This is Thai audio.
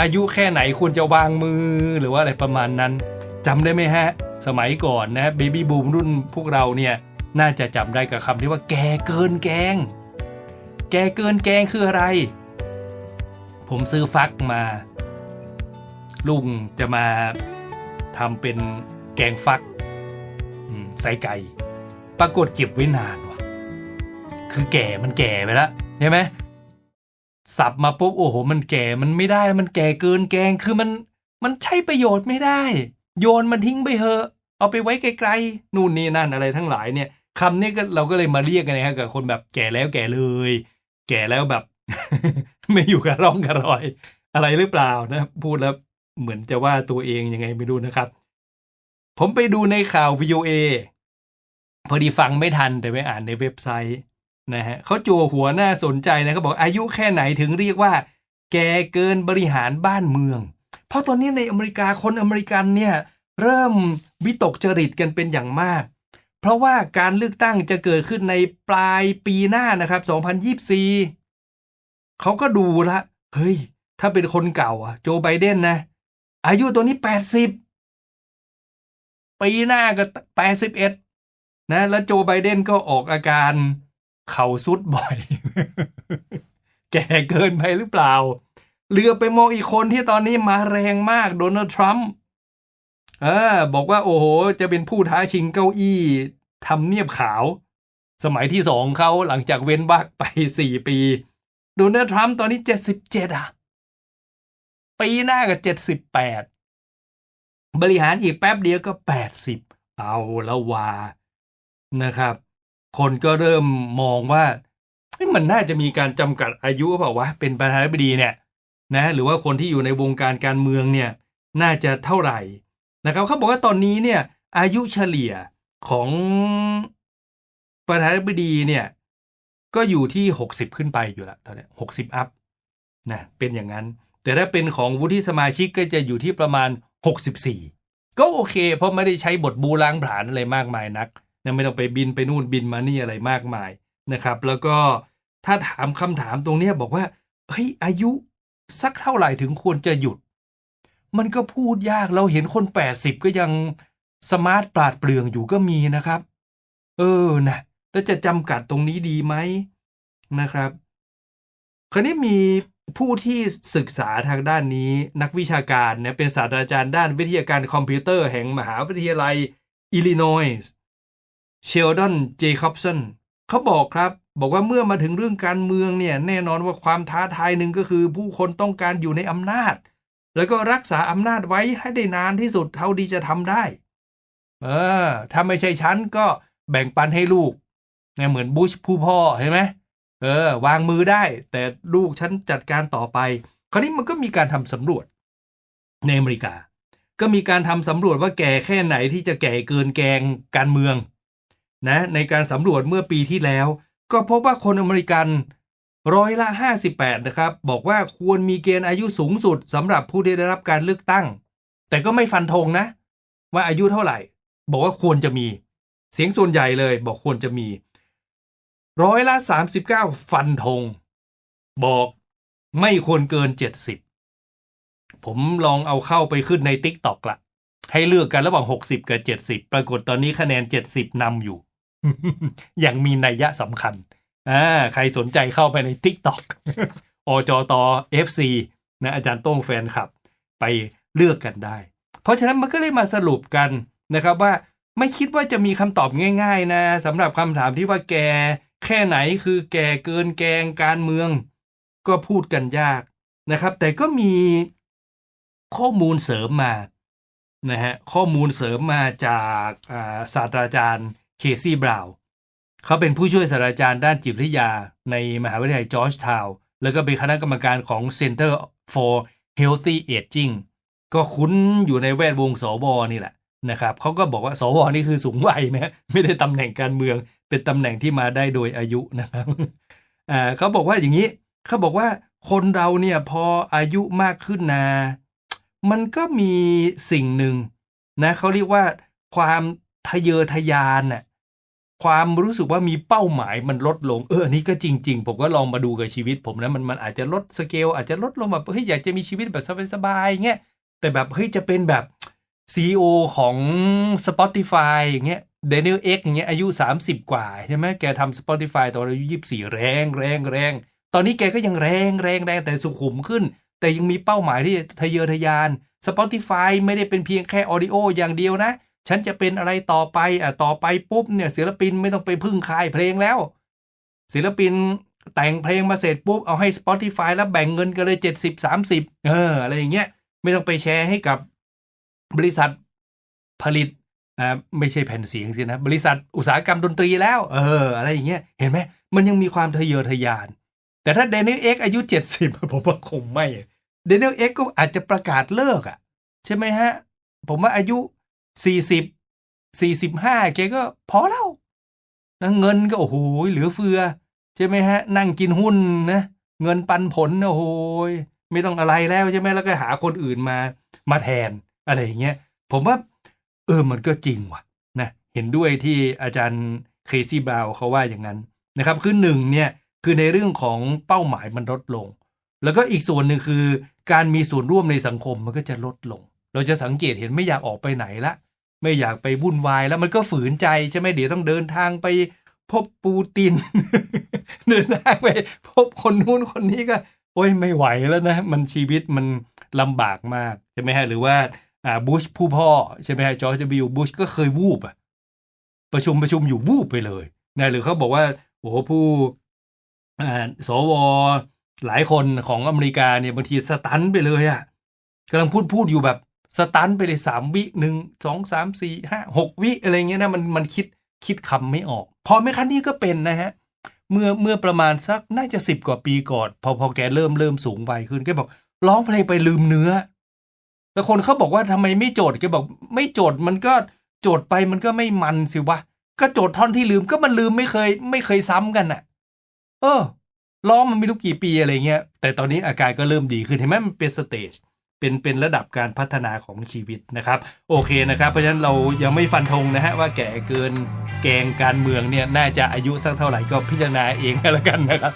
อายุแค่ไหนควรจะวางมือหรือว่าอะไรประมาณนั้นจำได้ไหมฮะ สมัยก่อนนะเบบี้บูมรุ่นพวกเราเนี่ย น่าจะจำได้กับคำที่ว่าแกเกินแกง แกเกินแกงคืออะไร ผมซื้อฟักมา ลุงจะมาทำเป็นแกงฟักใส่ไก่ ปรากฏเก็บไว้นานว่ะ คือแก่มันแก่ไปแล้วใช่ไหม สับมาปุ๊บโอ้โห มันแก่มันไม่ได้มันแก่เกินแกงคือมันมันใช้ประโยชน์ไม่ได้ โยนมันทิ้งไปเถอะ เอาไปไว้ไกลๆนู่นนี่นั่นอะไรทั้งหลายเนี่ยคำนี้ก็เราก็เลยมาเรียกกันนะครับกับคนแบบแก่แล้วแก่เลย แก่แล้วแบบ ไม่อยู่กับร่องกับรอย อะไรหรือเปล่านะ พูดแล้วเหมือนจะว่าตัวเองยังไงไม่รู้นะครับ ผมไปดูในข่าว VOA พอดีฟังไม่ทันแต่ไปอ่านในเว็บไซต์ นะฮะเขาจัวหัวหน้าสนใจนะเขาบอกอายุแค่ไหนถึงเรียกว่า แกเกินบริหารบ้านเมือง เพราะตอนนี้ในอเมริกาคนอเมริกันเนี่ยเริ่มวิตกจริตกันเป็นอย่างมาก เพราะว่าการเลือกตั้งจะเกิดขึ้นในปลายปีหน้านะครับ 2024 เขาก็ดูละ เฮ้ย ถ้าเป็นคนเก่าอะโจไบเดนนะ อายุตัวนี้ 80 ปีหน้าก็ 81 นะ แล้วโจไบเดนก็ออกอาการ เข่าสุดบ่อย แก่เกินไปหรือเปล่า เรือไปมองอีกคนที่ตอนนี้มาแรงมากโดนัลด์ทรัมป์เออบอกว่าโอ้โห จะเป็นผู้ท้าชิงเก้าอี้ทำเนียบขาว สมัยที่สองเขาหลังจากเว้นวักไปสี่ปีโดนัลด์ทรัมป์ตอนนี้เจ็ดสิบเจ็ดอะ ปีหน้าก็เจ็ดสิบแปดบริหารอีกแป๊บเดียวก็แปดสิบเอาล้ววานะครับ คนก็เริ่มมองว่ามันน่าจะมีการจำกัดอายุเปล่าวะเป็นประธานาธิบดีเนี่ยนะหรือว่าคนที่อยู่ในวงการการเมืองเนี่ยน่าจะเท่าไหร่นะครับเขาบอกว่าตอนนี้เนี่ยอายุเฉลี่ยของประธานาธิบดีเนี่ยก็อยู่ที่หกสิบขึ้นไปอยู่ละตอนนี้หกสิบอัพนะเป็นอย่างนั้น แต่ถ้าเป็นของวุฒิสมาชิกก็จะอยู่ที่ประมาณหกสิบสี่ก็โอเค เพราะไม่ได้ใช้บทบูล้างผลาญอะไรมากมายนัก นะไม่ต้องไปบินไปนู่นบินมานี่อะไรมากมายนะครับ แล้วก็ถ้าถามคำถามตรงเนี้บอกว่าเฮ้ยอายุสักเท่าไหร่ถึงควรจะหยุด มันก็พูดยากเราเห็นคน 80 ก็ยังสมาร์ทปราดเปรื่องอยู่ก็มีนะครับ เออนะแล้วจะจำกัดตรงนี้ดีไหมนะครับ คราวนี้มีผู้ที่ศึกษาทางด้านนี้นักวิชาการเนี่ยเป็นศาสตราจารย์ด้านวิทยาการคอมพิวเตอร์แห่งมหาวิทยาลัยอิลลินอยส์ เชลดอนเจคอบสันเขาบอกครับ บอกว่าเมื่อมาถึงเรื่องการเมืองเนี่ยแน่นอนว่าความท้าทายหนึ่งก็คือ ผู้คนต้องการอยู่ในอำนาจ แล้วก็รักษาอำนาจไว้ให้ได้นานที่สุดเท่าที่จะทำได้ เออ ถ้าไม่ใช่ฉันก็แบ่งปันให้ลูกเนี่ยเหมือนบุชผู้พ่อเห็นไหมเออ วางมือได้ แต่ลูกฉันจัดการต่อไป คราวนี้มันก็มีการทำสำรวจ ในอเมริกา ก็มีการทำสำรวจว่าแก่แค่ไหนที่จะแก่เกินแกงการเมือง นะในการสำรวจเมื่อปีที่แล้ว ก็พบว่าคนอเมริกันร้อยละ 58 นะครับ บอกว่าควรมีเกณฑ์อายุสูงสุดสำหรับผู้ที่ได้รับการเลือกตั้ง แต่ก็ไม่ฟันธงนะ ว่าอายุเท่าไหร่ บอกว่าควรจะมี เสียงส่วนใหญ่เลยบอกควรจะมี ร้อยละ 39 ฟันธง บอกไม่ควรเกิน 70 ผมลองเอาเข้าไปขึ้นใน t ิ k t o k ละให้เลือกกันระหว่าง 60 กับ 70 ปรากฏตอนนี้คะแนน 70นำอยู่ อย่างมีนัยยะสำคัญอ่าใครสนใจเข้าไปใน TikTok อจต FC นะอาจารย์โต้งแฟนคลับ ไปเลือกกันได้ เพราะฉะนั้นมันก็เลยมาสรุปกันนะครับว่าไม่คิดว่าจะมีคำตอบง่าย ๆ นะสำหรับคำถามที่ว่าแกแค่ไหนคือแกเกินแกงการเมือง ก็พูดกันยากนะครับ แต่ก็มีข้อมูลเสริมมานะฮะข้อมูลเสริมมาจากศาสตราจารย์ เคซี่บราวน์เขาเป็นผู้ช่วยศาสตราจารย์ด้านจิตวิทยา ในมหาวิทยาลัยจอร์จทาวน์แล้วก็เป็นคณะกรรมการของ Center for Healthy Aging ก็คุ้นอยู่ในแวดวงสวนี่แหละนะครับเขาก็บอกว่าสวนี่คือสูงวัยนะไม่ได้ตำแหน่งการเมือง เป็นตำแหน่งที่มาได้โดยอายุนะครับอ่าเขาบอกว่าอย่างนี้เขาบอกว่าคนเราเนี่ยพออายุมากขึ้นนะมันก็มีสิ่งหนึ่งนะเขาเรียกว่าความทะเยอทะยานน่ะ ความรู้สึกว่ามีเป้าหมายมันลดลง เอออันนี้ก็จริง ๆ ผมก็ลองมาดูกับชีวิตผมนะมันมันอาจจะลดสเกลอาจจะลดลงแบบเฮ้ยอยากจะมีชีวิตแบบสบายๆเงี้ยแต่แบบเฮ้ยจะเป็นแบบ CEO ของ Spotify อย่างเงี้ยเดนิลเอ็กอย่างเงี้ยอายุ 30 กว่าใช่ไหมแกทำ Spotify ตอนอายุ 24 แรงแรงแรงตอนนี้แกก็ยังแรงแรงแรงแต่สุขุมขึ้น แต่ยังมีเป้าหมายที่ทะเยอทะยาน Spotify ไม่ได้เป็นเพียงแค่ออดิโออย่างเดียวนะ ฉันจะเป็นอะไรต่อไปอะต่อไปปุ๊บเนี่ยศิลปินไม่ต้องไปพึ่งค่ายเพลงแล้ว ศิลปินแต่งเพลงมาเสร็จปุ๊บ เอาให้ Spotify แล้วแบ่งเงินกันเลย 70 30 เออ อะไรอย่างเงี้ย ไม่ต้องไปแชร์ให้กับบริษัทผลิตอ่าไม่ใช่แผ่นเสียงสินะ บริษัทอุตสาหกรรมดนตรีแล้ว เออ อะไรอย่างเงี้ย เห็นไหม มันยังมีความทะเยอทะยาน แต่ถ้าเดนิลเอ็กอายุ 70 ผมว่าคงไม่ เดนิลเอ็กก็อาจจะประกาศเลิกอะ ใช่ไหมฮะ ผมว่าอายุ 40 45แกก็พอแล้วนะเงินก็โอ้โหเหลือเฟือ ใช่ไหมฮะ นั่งกินหุ้นนะเงินปันผลโอ้โหไม่ต้องอะไรแล้วใช่ไหมแล้วก็หาคนอื่นมามาแทนอะไรอย่างเงี้ยผมว่า เออมันก็จริงว่ะนะเห็นด้วยที่อาจารย์เคซี่บราวเขาว่าอย่างนั้นนะครับคือหนึ่งเนี่ยคือในเรื่องของเป้าหมายมันลดลง แล้วก็อีกส่วนหนึ่งคือ การมีส่วนร่วมในสังคมมันก็จะลดลง เราจะสังเกตเห็นไม่อยากออกไปไหนละ ไม่อยากไปวุ่นวายแล้วมันก็ฝืนใจใช่ไหมเดี๋ยวต้องเดินทางไปพบปูติน เดินทางไปพบคนนู้นคนนี้ก็ โอ้ยไม่ไหวแล้วนะ มันชีวิตมันลำบากมากใช่ไหมฮะหรือว่าอ่าบุชผู้พ่อใช่ไหมฮะจอร์จบิลบุชก็เคยวูบอะประชุมประชุมอยู่วูบไปเลยนะหรือเขาบอกว่าโอ้โหผู้อ่าสวหลายคนของอเมริกาเนี่ยบางทีสตันไปเลยอะกำลังพูดพูดอยู่แบบ สตันไปเลยสามวิหนึ่งสองสามสี่ห้าหกวิอะไรเงี้ยนะมันมันคิดคิดคำไม่ออก พอแม่คันนี่ก็เป็นนะฮะ เมื่อเมื่อประมาณสักน่าจะสิบกว่าปีก่อน พอพอแกเริ่มเริ่มสูงวัยขึ้นแกบอกร้องเพลงไปลืมเนื้อ แล้วคนเขาบอกว่าทำไมไม่โจทย์แกบอก ไม่โจทย์มันก็โจทย์ไปมันก็ไม่มันสิวะก็โจทย์ท่อนที่ลืมก็มันลืมไม่เคย ไม่เคยซ้ำกันอะ เออร้องมันไม่รู้กี่ปีอะไรเงี้ยแต่ตอนนี้อาการก็เริ่มดีขึ้นเห็นไหมมันเป็นสเตจ เป็นเป็นระดับการพัฒนาของชีวิตนะครับ โอเคนะครับ เพราะฉะนั้นเรายังไม่ฟันธงนะฮะว่าแก่เกินแกงการเมืองเนี่ยน่าจะอายุสักเท่าไหร่ก็พิจารณาเองก็แล้วกันนะครับ